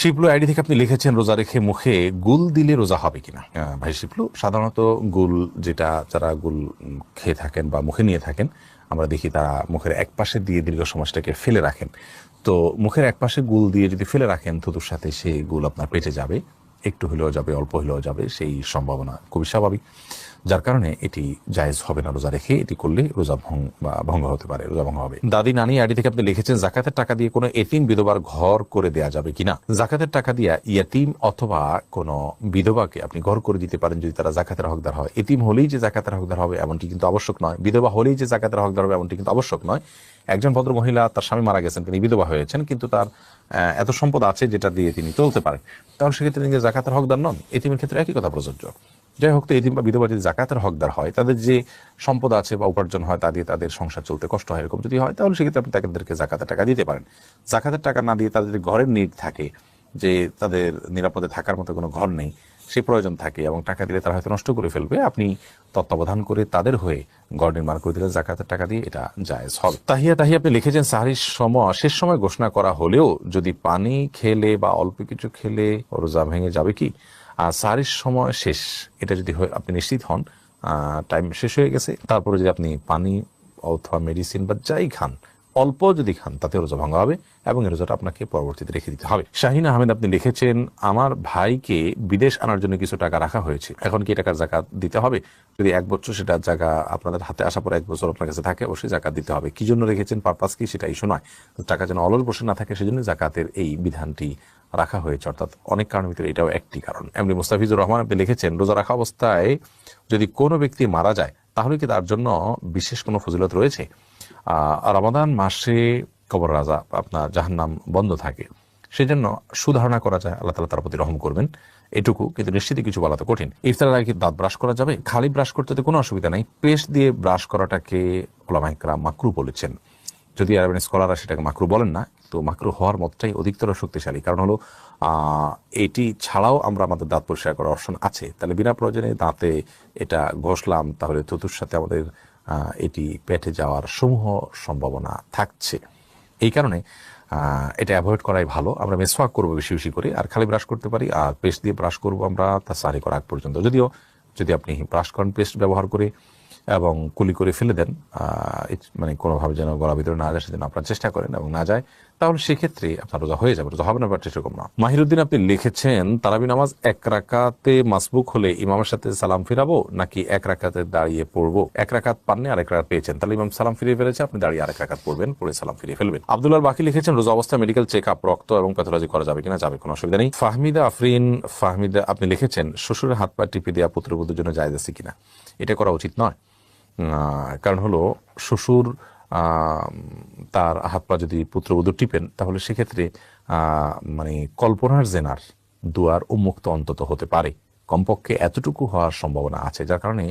Shiplu ID থেকে আপনি লিখেছেন রোজা রেখে মুখে গুল দিলে রোজা হবে কিনা? ভাই শিপলু সাধারণত গুল যেটা যারা গুল খেয়ে থাকেন বা মুখে নিয়ে থাকেন, আমরা দেখি তারা মুখের এক পাশে দিয়ে দীর্ঘ সমাজটাকে ফেলে রাখেন। তো মুখের এক পাশে গুল দিয়ে যদি ফেলে রাখেন, থুতুর সাথে সেই গুল আপনার পেটে যাবে। একটু হলেও যাবে, অল্প হলেও যাবে, সেই সম্ভাবনা খুবই স্বাভাবিক। যার কারণে এটি জায়েজ হবে না রোজা রেখে, এটি করলে রোজা ভঙ্গ বা ভঙ্গ হতে পারে, রোজা ভঙ্গ হবে। দাদি, নানি, আইডি থেকে আপনি লিখেছেন, জাকাতের টাকা দিয়ে কোনো এতিম বিধবার ঘর করে দেয়া যাবে কিনা জাকাতের টাকা দিয়ে ইয়াতিম অথবা কোনো বিধবাকে আপনি ঘর করে দিতে পারেন যদি তারা জাকাতের হকদার হয়। এতিম হলেই যে জাকাতের হকদার হবে এমনটি কিন্তু আবশ্যক নয়। বিধবা হলেই যে জাকাতের হকদার হবে এমনটি কিন্তু আবশ্যক নয়। একজন ভদ্র মহিলা তার স্বামী মারা গেছেন, তিনি বিধবা হয়েছেন, কিন্তু তার এত সম্পদ আছে যেটা দিয়ে তিনি চলতে পারেন। তাহলে সেক্ষেত্রে তিনি জাকাতের হকদার নন, এতিমের ক্ষেত্রে একই কথা প্রযোজ্য। যাই হোক, তো এতিম বা বিধবা যদি জাকাতের হকদার হয়, তাদের যে সম্পদ আছে বা উপার্জন হয়, তা দিয়ে তাদের সংসার চলতে কষ্ট হয়, এরকম যদি হয়, তাহলে সেক্ষেত্রে আপনি তাদেরকে জাকাতের টাকা দিতে পারেন। জাকাতের টাকা না দিয়ে তাদের ঘরের নিট থাকে, যে তাদের নিরাপদে থাকার মতো কোনো ঘর নেই সে প্রয়োজন থাকে এবং টাকা দিলে তারা হয়তো নষ্ট করে ফেলবে। আপনি তত্ত্বাবধান করে তাদের হয়ে ঘর নির্মাণ করে দিলে জাকাতের টাকা দিয়ে এটা জায়েজ হবে। তাহিয়া তাহিয়া, আপনি লিখেছেন, সাহারির সময়, শেষ সময় ঘোষণা করা হলেও যদি পানি খেলে বা অল্প কিছু খেলে রোজা ভেঙে যাবে কি? আর সাহারির সময় শেষ, এটা যদি আপনি নিশ্চিত হন টাইম শেষ হয়ে গেছে। তারপরে যদি আপনি পানি অথবা মেডিসিন বা যাই খান অল্প যদি খান, তাতে রোজা ভাঙা হবে এবং এই রোজাটা আপনাকে পরবর্তীতে রেখে দিতে হবে। শাহিন আহমেদ, আপনি লিখেছেন, আমার ভাইকে বিদেশ আনার জন্য কিছু টাকা রাখা হয়েছে। এখন কি টাকার জাকাত দিতে হবে? যদি এক বছর সেটা জায়গা আপনাদের হাতে আসার পর এক বছর আপনার কাছে থাকে, অবশ্যই জাকাত দিতে হবে। কি জন্য রেখেছেন? পারপাস কি? সেটা ইস্যু নয় টাকা যেন অলস বসে না থাকে সেজন্য জাকাতের এই বিধানটি রাখা হয়েছে। অর্থাৎ অনেক কারণের ভিতরে এটাও একটি কারণ। এমনি মুস্তাফিজুর রহমান, আপনি লিখেছেন, রোজা রাখা অবস্থায় যদি কোনো ব্যক্তি মারা যায়, তাহলে কি তার জন্য বিশেষ কোনো ফজিলত রয়েছে? রমাদান মাসে কবর রাজা আপনার জাহান্নাম বন্ধ থাকে। সেজন্য সুধারণা করা যায়, আল্লাহ তালা তার প্রতি রহম করবেন। এটুকু কিন্তু নিশ্চিতই কিছু বলা তো কঠিন। ইফতারের আগে দাঁত ব্রাশ করা যাবে, খালি ব্রাশ করতে তো কোনো অসুবিধা নেই। পেস্ট দিয়ে ব্রাশ করাটাকে ওলামাইকরা মাকরু বলেছেন। যদি আরবেন স্কলাররা সেটাকে মাকরু বলেন না, তো মাকরু হওয়ার মতটাই অধিকতর শক্তিশালী। কারণ হলো এটি ছাড়াও আমরা আমাদের দাঁত পরিষ্কার করার অপশন আছে। তাহলে বিনা প্রয়োজনে দাঁতে এটা ঘষলাম, তাহলে থুতুর সাথে আমাদের এটি পেটে যাওয়ার সমূহ সম্ভাবনা থাকছে। এই কারণে এটা অ্যাভয়েড করাই ভালো। আমরা মেসওয়াক করব বেশি বেশি করে, আর খালি ব্রাশ করতে পারি, আর পেস্ট দিয়ে ব্রাশ করব আমরা তা সারি করা আগ পর্যন্ত। যদিও, যদি আপনি ব্রাশ করেন পেস্ট ব্যবহার করে এবং কুলি করে ফেলে দেন মানে কোনোভাবে যেন গলা ভিতরে না যায়, সেজন্য আপনার চেষ্টা করেন এবং না যায়। তাহলে সেক্ষেত্রে আপনার রোজা হয়ে যাবে, রোজা হবে না ব্যাপারটা সেরকম না। মাহিরুদ্দিন, আপনি লিখেছেন, তারাবি নামাজ এক রাকাতে মাসবুক হলে ইমামের সাথে সালাম ফিরাবো নাকি এক রাকাতে দাঁড়িয়ে পড়ব? এক রাকাত পাননি, আরেক রাকাত পেয়েছেন। তাহলে ইমাম সালাম ফিরিয়ে ফেলেছে, আপনি দাঁড়িয়ে আরেক রাকাত পড়বেন, পড়ে সালাম ফিরিয়ে ফেলবেন। আব্দুল্লাহ বাকি লিখেছেন, রোজা অবস্থা মেডিকেল চেক আপ রক্ত এবং প্যাথোলজি করা যাবে কিনা যাবে, কোনো অসুবিধা নেই। ফাহমিদা আফরিন, ফাহমিদা, আপনি লিখেছেন, শ্বশুরের হাত পা টিপে দেওয়া পুত্রবধূর জন্য জায়জ আছে কিনা? এটা করা উচিত নয়। কারণ হলো, শ্বশুর তার হাত পা যদি পুত্রবধূ টিপেন, তাহলে সেক্ষেত্রে মানে কল্পনার জেনার দুয়ার উন্মুক্ত অন্তত হতে পারে। কমপক্ষে এতটুকু হওয়ার সম্ভাবনা আছে, যার কারণে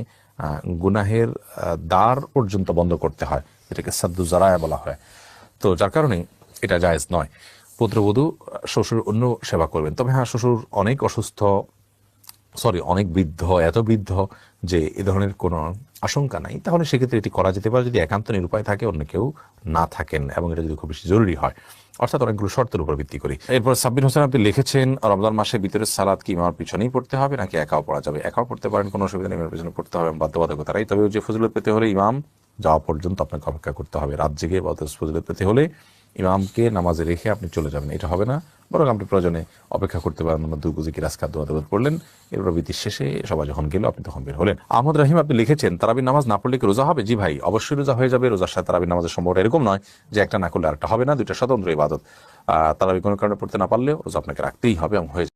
গুনাহের দ্বার পর্যন্ত বন্ধ করতে হয়, এটাকে সাদ্দু জারায়া বলা হয়। তো যার কারণে এটা জায়েজ নয়। পুত্রবধূ, শ্বশুর অন্য সেবা করবেন। তবে হ্যাঁ শ্বশুর অনেক অসুস্থ সরি অনেক বৃদ্ধ, এত বৃদ্ধ যে এ ধরনের কোনো আশঙ্কা নাই, তাহলে সেক্ষেত্রে এটি করা যেতে পারে যদি একান্ত নিরুপায় থাকে, অন্য কেউ না থাকেন এবং এটা যদি খুব বেশি জরুরি হয়। অর্থাৎ অনেকগুলো শর্তের উপর ভিত্তি করি এরপর সাব্বির হোসেন, আপনি লিখেছেন, রমজান মাসের ভিতরে সালাদ কি ইমার পিছনেই পড়তে হবে নাকি একাও পড়া যাবে? একাও পড়তে পারেন, কোনো অসুবিধা নেই, ইমামের পিছনে পড়তে হবে বাধ্যবাধকতা নাই। তবে যে ফজলত পেতে হলে ইমাম যাওয়া পর্যন্ত আপনাকে অপেক্ষা করতে হবে। রাত জেগে বা ফজলত পেতে হলে ইমামকে নামাজে রেখে আপনি চলে যাবেন। এটা হবে না। বরং আপনি প্রয়োজনে অপেক্ষা করতে পারেন। আমরা কি কিরাস খাদ্য আদালত পড়লেন এরপর বিতির শেষে সবাই যখন গেল, আপনি তখন বের হলেন। আহমদ রাহিম, আপনি লিখেছেন তারাবি নামাজ না পড়লে কি রোজা হবে? জি ভাই, অবশ্যই রোজা হয়ে যাবে। রোজার সাথে তারাবি নামাজের সম্ভবটা এরকম নয় যে একটা না করলে আরেকটা হবে না। দুইটা স্বতন্ত্র ইবাদত। তারাবি কোনো কারণে পড়তে না পারলেও রোজা আপনাকে রাখতেই হবে এবং হয়ে